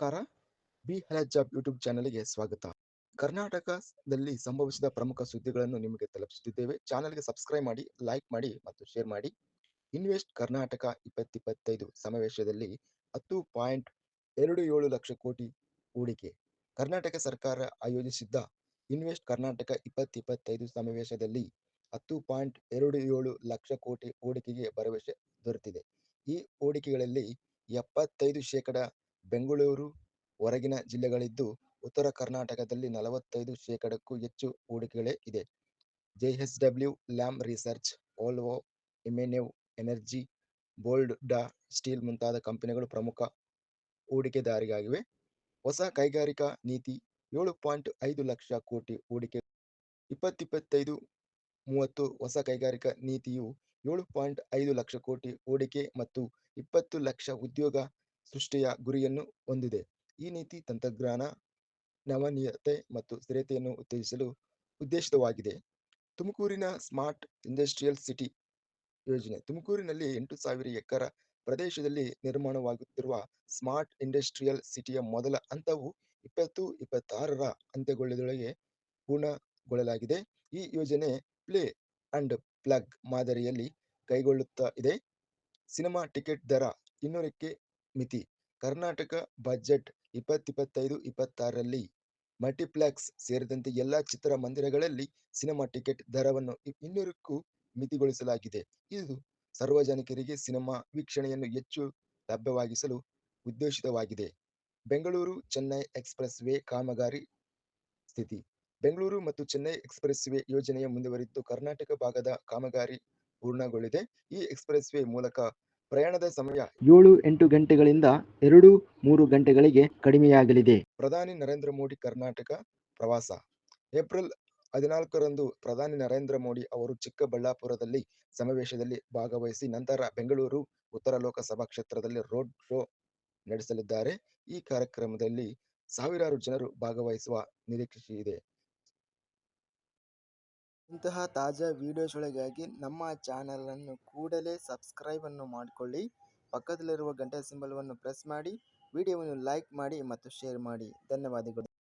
ನಮಸ್ಕಾರ. B ಹಲಜ್ job YouTube ಚಾನಲ್ಗೆ ಸ್ವಾಗತ. ಕರ್ನಾಟಕದಲ್ಲಿ ಸಂಭವಿಸಿದ ಪ್ರಮುಖ ಸುದ್ದಿಗಳನ್ನು ನಿಮಗೆ ತಲುಪಿಸುತ್ತಿದ್ದೇವೆ. ಚಾನಲ್ಗೆ ಸಬ್ಸ್ಕ್ರೈಬ್ ಮಾಡಿ, ಲೈಕ್ ಮಾಡಿ ಮತ್ತು ಶೇರ್ ಮಾಡಿ. ಇನ್ವೆಸ್ಟ್ ಕರ್ನಾಟಕ ಇಪ್ಪತ್ತಿಪ್ಪತ್ತೈದು ಸಮಾವೇಶದಲ್ಲಿ ಹತ್ತು ಪಾಯಿಂಟ್ ಎರಡು ಏಳು ಲಕ್ಷ ಕೋಟಿ ಹೂಡಿಕೆ. ಕರ್ನಾಟಕ ಸರ್ಕಾರ ಆಯೋಜಿಸಿದ್ದ ಇನ್ವೆಸ್ಟ್ ಕರ್ನಾಟಕ ಇಪ್ಪತ್ತಿಪ್ಪತ್ತೈದು ಸಮಾವೇಶದಲ್ಲಿ ಹತ್ತು ಪಾಯಿಂಟ್ ಎರಡು ಏಳು ಲಕ್ಷ ಕೋಟಿ ಹೂಡಿಕೆಗೆ ಭರವಸೆ ದೊರೆತಿದೆ. ಈ ಹೂಡಿಕೆಗಳಲ್ಲಿ ಎಪ್ಪತ್ತೈದು ಶೇಕಡ ಬೆಂಗಳೂರು ಹೊರಗಿನ ಜಿಲ್ಲೆಗಳಿದ್ದು ಉತ್ತರ ಕರ್ನಾಟಕದಲ್ಲಿ ನಲವತ್ತೈದು ಶೇಕಡಕ್ಕೂ ಹೆಚ್ಚು ಹೂಡಿಕೆಗಳೇ ಇದೆ. ಜೆಎಸ್ಡಬ್ಲ್ಯೂ ಲ್ಯಾಮ್ ರಿಸರ್ಚ್, ವೋಲ್ವೋ ಇಮೆನೆವ್ ಎನರ್ಜಿ, ಬೋಲ್ಡ್ ಡಾ ಸ್ಟೀಲ್ ಮುಂತಾದ ಕಂಪನಿಗಳು ಪ್ರಮುಖ ಹೂಡಿಕೆದಾರಿಗಾಗಿವೆ ಹೊಸ ಕೈಗಾರಿಕಾ ನೀತಿ ಏಳು ಪಾಯಿಂಟ್ ಐದು ಲಕ್ಷ ಕೋಟಿ ಹೂಡಿಕೆ, ಇಪ್ಪತ್ತಿಪ್ಪತ್ತೈದು ಮೂವತ್ತು ಹೊಸ ಕೈಗಾರಿಕಾ ನೀತಿಯು ಏಳು ಪಾಯಿಂಟ್ ಐದು ಲಕ್ಷ ಕೋಟಿ ಹೂಡಿಕೆ ಮತ್ತು ಇಪ್ಪತ್ತು ಲಕ್ಷ ಉದ್ಯೋಗ ಸೃಷ್ಟಿಯ ಗುರಿಯನ್ನು ಹೊಂದಿದೆ. ಈ ನೀತಿ ತಂತ್ರಜ್ಞಾನ, ನವನೀಯತೆ ಮತ್ತು ಸ್ಥಿರತೆಯನ್ನು ಉತ್ತೇಜಿಸಲು ಉದ್ದೇಶಿತವಾಗಿದೆ. ತುಮಕೂರಿನ ಸ್ಮಾರ್ಟ್ ಇಂಡಸ್ಟ್ರಿಯಲ್ ಸಿಟಿ ಯೋಜನೆ. ತುಮಕೂರಿನಲ್ಲಿ ಎಂಟು ಸಾವಿರ ಎಕರೆ ಪ್ರದೇಶದಲ್ಲಿ ನಿರ್ಮಾಣವಾಗುತ್ತಿರುವ ಸ್ಮಾರ್ಟ್ ಇಂಡಸ್ಟ್ರಿಯಲ್ ಸಿಟಿಯ ಮೊದಲ ಹಂತವು ಇಪ್ಪತ್ತು ಇಪ್ಪತ್ತಾರರ ಅಂತ್ಯಗೊಳ್ಳದೊಳಗೆ ಪೂರ್ಣಗೊಳ್ಳಲಾಗಿದೆ. ಈ ಯೋಜನೆ ಪ್ಲೇ ಅಂಡ್ ಪ್ಲಗ್ ಮಾದರಿಯಲ್ಲಿ ಕೈಗೊಳ್ಳುತ್ತಾ ಇದೆ. ಸಿನಿಮಾ ಟಿಕೆಟ್ ದರ ಇನ್ನೂರಕ್ಕೆ ಮಿತಿ. ಕರ್ನಾಟಕ ಬಜೆಟ್ ಇಪ್ಪತ್ತಿಪ್ಪತ್ತೈದು ಇಪ್ಪತ್ತಾರರಲ್ಲಿ ಮಲ್ಟಿಪ್ಲೆಕ್ಸ್ ಸೇರಿದಂತೆ ಎಲ್ಲ ಚಿತ್ರಮಂದಿರಗಳಲ್ಲಿ ಸಿನಿಮಾ ಟಿಕೆಟ್ ದರವನ್ನು ಇನ್ನೂರಕ್ಕೂ ಮಿತಿಗೊಳಿಸಲಾಗಿದೆ. ಇದು ಸಾರ್ವಜನಿಕರಿಗೆ ಸಿನಿಮಾ ವೀಕ್ಷಣೆಯನ್ನು ಹೆಚ್ಚು ಲಭ್ಯವಾಗಿಸಲು ಉದ್ದೇಶಿತವಾಗಿದೆ. ಬೆಂಗಳೂರು ಚೆನ್ನೈ ಎಕ್ಸ್ಪ್ರೆಸ್ ವೇ ಕಾಮಗಾರಿ ಸ್ಥಿತಿ. ಬೆಂಗಳೂರು ಮತ್ತು ಚೆನ್ನೈ ಎಕ್ಸ್ಪ್ರೆಸ್ ವೇ ಯೋಜನೆಯ ಮುಂದುವರಿದ್ದು ಕರ್ನಾಟಕ ಭಾಗದ ಕಾಮಗಾರಿ ಪೂರ್ಣಗೊಂಡಿದೆ ಈ ಎಕ್ಸ್ಪ್ರೆಸ್ ವೇ ಮೂಲಕ ಪ್ರಯಾಣದ ಸಮಯ ಏಳು ಎಂಟು ಗಂಟೆಗಳಿಂದ ಎರಡು ಮೂರು ಗಂಟೆಗಳಿಗೆ ಕಡಿಮೆಯಾಗಲಿದೆ. ಪ್ರಧಾನಿ ನರೇಂದ್ರ ಮೋದಿ ಕರ್ನಾಟಕ ಪ್ರವಾಸ. ಏಪ್ರಿಲ್ ಹದಿನಾಲ್ಕರಂದು ಪ್ರಧಾನಿ ನರೇಂದ್ರ ಮೋದಿ ಅವರು ಚಿಕ್ಕಬಳ್ಳಾಪುರದಲ್ಲಿ ಸಮಾವೇಶದಲ್ಲಿ ಭಾಗವಹಿಸಿ ನಂತರ ಬೆಂಗಳೂರು ಉತ್ತರ ಲೋಕಸಭಾ ಕ್ಷೇತ್ರದಲ್ಲಿ ರೋಡ್ ಶೋ ನಡೆಸಲಿದ್ದಾರೆ. ಈ ಕಾರ್ಯಕ್ರಮದಲ್ಲಿ ಸಾವಿರಾರು ಜನರು ಭಾಗವಹಿಸುವ ನಿರೀಕ್ಷೆ ಇದೆ ಇಂತಹ ತಾಜಾ ವಿಡಿಯೋಸ್ಗಳಿಗಾಗಿ ನಮ್ಮ ಚಾನಲನ್ನು ಕೂಡಲೇ ಸಬ್ಸ್ಕ್ರೈಬ್ ಅನ್ನು ಮಾಡಿಕೊಳ್ಳಿ. ಪಕ್ಕದಲ್ಲಿರುವ ಗಂಟೆ ಸಿಂಬಲವನ್ನು ಪ್ರೆಸ್ ಮಾಡಿ, ವಿಡಿಯೋವನ್ನು ಲೈಕ್ ಮಾಡಿ ಮತ್ತು ಶೇರ್ ಮಾಡಿ. ಧನ್ಯವಾದಗಳು.